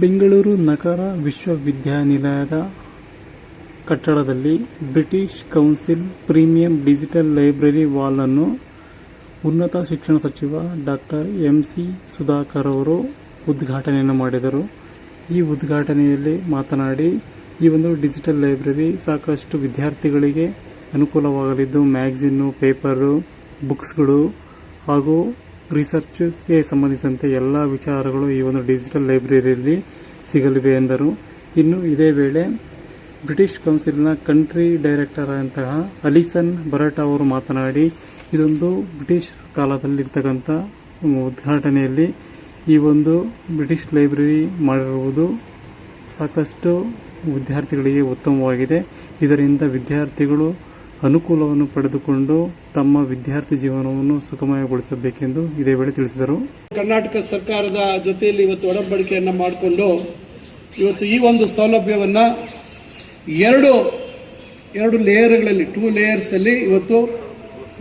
ಬೆಂಗಳೂರು ನಗರ ವಿಶ್ವವಿದ್ಯಾನಿಲಯದ ಕಟ್ಟಡದಲ್ಲಿ British council premium digital library wall ಅನ್ನು ಉನ್ನತ ಶಿಕ್ಷಣ ಸಚಿವ ಡಾಕ್ಟರ್ ಎಂ ಸಿ ಸುಧಾಕರ್ ಅವರು ಉದ್ಘಾಟನೆಯನ್ನು ಮಾಡಿದರು. ಈ ಉದ್ಘಾಟನೆಯಲ್ಲಿ ಮಾತನಾಡಿ, ಈ ಒಂದು ಡಿಜಿಟಲ್ ಲೈಬ್ರರಿ ಸಾಕಷ್ಟು ವಿದ್ಯಾರ್ಥಿಗಳಿಗೆ ಅನುಕೂಲವಾಗಲಿದ್ದು ಮ್ಯಾಗ್ಝಿನ್ನು ಪೇಪರು, ಬುಕ್ಸ್ಗಳು ಹಾಗೂ ರಿಸರ್ಚ್ಗೆ ಸಂಬಂಧಿಸಿದಂತೆ ಎಲ್ಲ ವಿಚಾರಗಳು ಈ ಒಂದು ಡಿಜಿಟಲ್ ಲೈಬ್ರರಿಯಲ್ಲಿ ಸಿಗಲಿವೆ ಎಂದರು. ಇನ್ನು ಇದೇ ವೇಳೆ ಬ್ರಿಟಿಷ್ ಕೌನ್ಸಿಲ್ನ ಕಂಟ್ರಿ ಡೈರೆಕ್ಟರ್ ಅಂತಹ ಅಲಿಸನ್ ಬರಟ್ ಅವರು ಮಾತನಾಡಿ, ಇದೊಂದು ಬ್ರಿಟಿಷ್ ಕಾಲದಲ್ಲಿರ್ತಕ್ಕಂಥ ಉದ್ಘಾಟನೆಯಲ್ಲಿ ಈ ಒಂದು ಬ್ರಿಟಿಷ್ ಲೈಬ್ರರಿ ಮಾಡಿರುವುದು ಸಾಕಷ್ಟು ವಿದ್ಯಾರ್ಥಿಗಳಿಗೆ ಉತ್ತಮವಾಗಿದೆ. ಇದರಿಂದ ವಿದ್ಯಾರ್ಥಿಗಳು ಅನುಕೂಲವನ್ನು ಪಡೆದುಕೊಂಡು ತಮ್ಮ ವಿದ್ಯಾರ್ಥಿ ಜೀವನವನ್ನು ಸುಖಮಯಗೊಳಿಸಬೇಕೆಂದು ಇದೇ ವೇಳೆ ತಿಳಿಸಿದರು. ಕರ್ನಾಟಕ ಸರ್ಕಾರದ ಜೊತೆಯಲ್ಲಿ ಇವತ್ತು ಒಡಂಬಡಿಕೆಯನ್ನು ಮಾಡಿಕೊಂಡು ಇವತ್ತು ಈ ಒಂದು ಸೌಲಭ್ಯವನ್ನು ಎರಡು ಎರಡು ಲೇಯರ್ಗಳಲ್ಲಿ ಟೂ ಲೇಯರ್ಸ್ ಅಲ್ಲಿ ಇವತ್ತು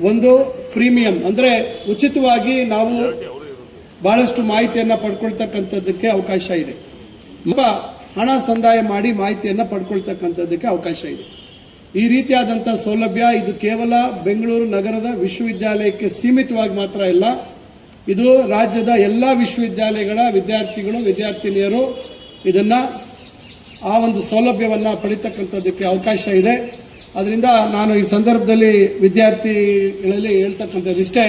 ಒಂದು ಪ್ರೀಮಿಯಂ, ಅಂದ್ರೆ ಉಚಿತವಾಗಿ ನಾವು ಬಹಳಷ್ಟು ಮಾಹಿತಿಯನ್ನು ಪಡ್ಕೊಳ್ತಕ್ಕಂಥದ್ದಕ್ಕೆ ಅವಕಾಶ ಇದೆ. ಹಣ ಸಂದಾಯ ಮಾಡಿ ಮಾಹಿತಿಯನ್ನು ಪಡ್ಕೊಳ್ತಕ್ಕಂಥದ್ದಕ್ಕೆ ಅವಕಾಶ ಇದೆ. ಈ ರೀತಿಯಾದಂಥ ಸೌಲಭ್ಯ ಇದು ಕೇವಲ ಬೆಂಗಳೂರು ನಗರದ ವಿಶ್ವವಿದ್ಯಾಲಯಕ್ಕೆ ಸೀಮಿತವಾಗಿ ಮಾತ್ರ ಇಲ್ಲ. ಇದು ರಾಜ್ಯದ ಎಲ್ಲ ವಿಶ್ವವಿದ್ಯಾಲಯಗಳ ವಿದ್ಯಾರ್ಥಿಗಳು, ವಿದ್ಯಾರ್ಥಿನಿಯರು ಇದನ್ನ ಆ ಒಂದು ಸೌಲಭ್ಯವನ್ನ ಪಡಿತಕ್ಕಂಥದ್ದಕ್ಕೆ ಅವಕಾಶ ಇದೆ. ಅದರಿಂದ ನಾನು ಈ ಸಂದರ್ಭದಲ್ಲಿ ವಿದ್ಯಾರ್ಥಿಗಳಲ್ಲಿ ಹೇಳ್ತಕ್ಕಂಥದ್ದಿಷ್ಟೇ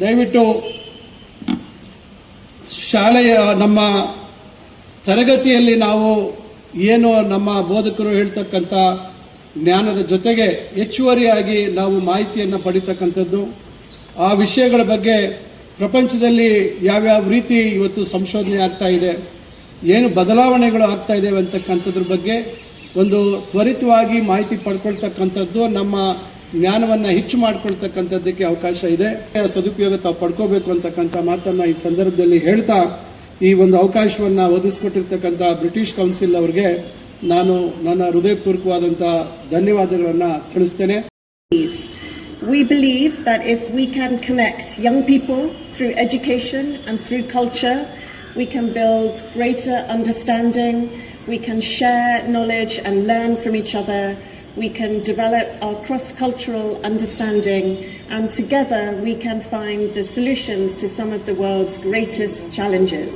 ದಯವಿಟ್ಟು ಶಾಲೆಯ ನಮ್ಮ ತರಗತಿಯಲ್ಲಿ ನಾವು ಏನು ನಮ್ಮ ಬೋಧಕರು ಹೇಳ್ತಕ್ಕಂಥ ಜ್ಞಾನದ ಜೊತೆಗೆ ಹೆಚ್ಚುವರಿಯಾಗಿ ನಾವು ಮಾಹಿತಿಯನ್ನು ಪಡಿತಕ್ಕಂಥದ್ದು. ಆ ವಿಷಯಗಳ ಬಗ್ಗೆ ಪ್ರಪಂಚದಲ್ಲಿ ಯಾವ್ಯಾವ ರೀತಿ ಇವತ್ತು ಸಂಶೋಧನೆ ಆಗ್ತಾ ಇದೆ, ಏನು ಬದಲಾವಣೆಗಳು ಆಗ್ತಾ ಇದೆ ಅಂತಕ್ಕಂಥದ್ರ ಬಗ್ಗೆ ಒಂದು ತ್ವರಿತವಾಗಿ ಮಾಹಿತಿ ಪಡ್ಕೊಳ್ತಕ್ಕಂಥದ್ದು ನಮ್ಮ ಜ್ಞಾನವನ್ನು ಹೆಚ್ಚು ಮಾಡ್ಕೊಳ್ತಕ್ಕಂಥದ್ದಕ್ಕೆ ಅವಕಾಶ ಇದೆ. ಸದುಪಯೋಗ ತಾವು ಪಡ್ಕೋಬೇಕು ಅಂತಕ್ಕಂಥ ಮಾತನ್ನು ಈ ಸಂದರ್ಭದಲ್ಲಿ ಹೇಳ್ತಾ ಈ ಒಂದು ಅವಕಾಶವನ್ನು ಒದಗಿಸ್ಕೊಟ್ಟಿರ್ತಕ್ಕಂಥ ಬ್ರಿಟಿಷ್ ಕೌನ್ಸಿಲ್ ಅವರಿಗೆ ನಾನು ನನ್ನ ಹೃದಯಪೂರ್ವಕವಾದಂಥ ಧನ್ಯವಾದಗಳನ್ನ ತಿಳಿಸ್ತೇನೆ We believe that if we can connect young people through education and through culture, we can build greater understanding, we can share knowledge and learn from each other, we can develop our cross cultural understanding, and together we can find the solutions to some of the world's greatest challenges.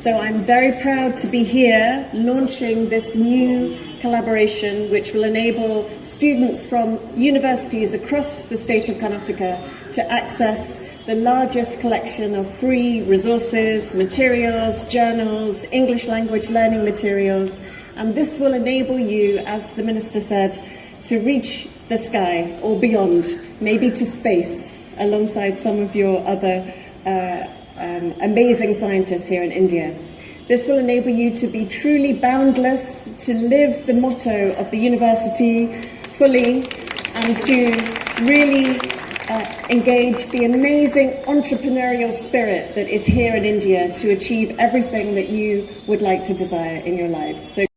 So I'm very proud to be here launching this new collaboration which will enable students from universities across the state of Karnataka to access the largest collection of free resources, materials, journals, English language learning materials. And this will enable you, as the Minister said, to reach the sky or beyond, maybe to space, alongside some of your other uh, um, amazing scientists here in India. This will enable you to be truly boundless, to live the motto of the university fully, and to really uh, engage the amazing entrepreneurial spirit that is here in India to achieve everything that you would like to desire in your lives. So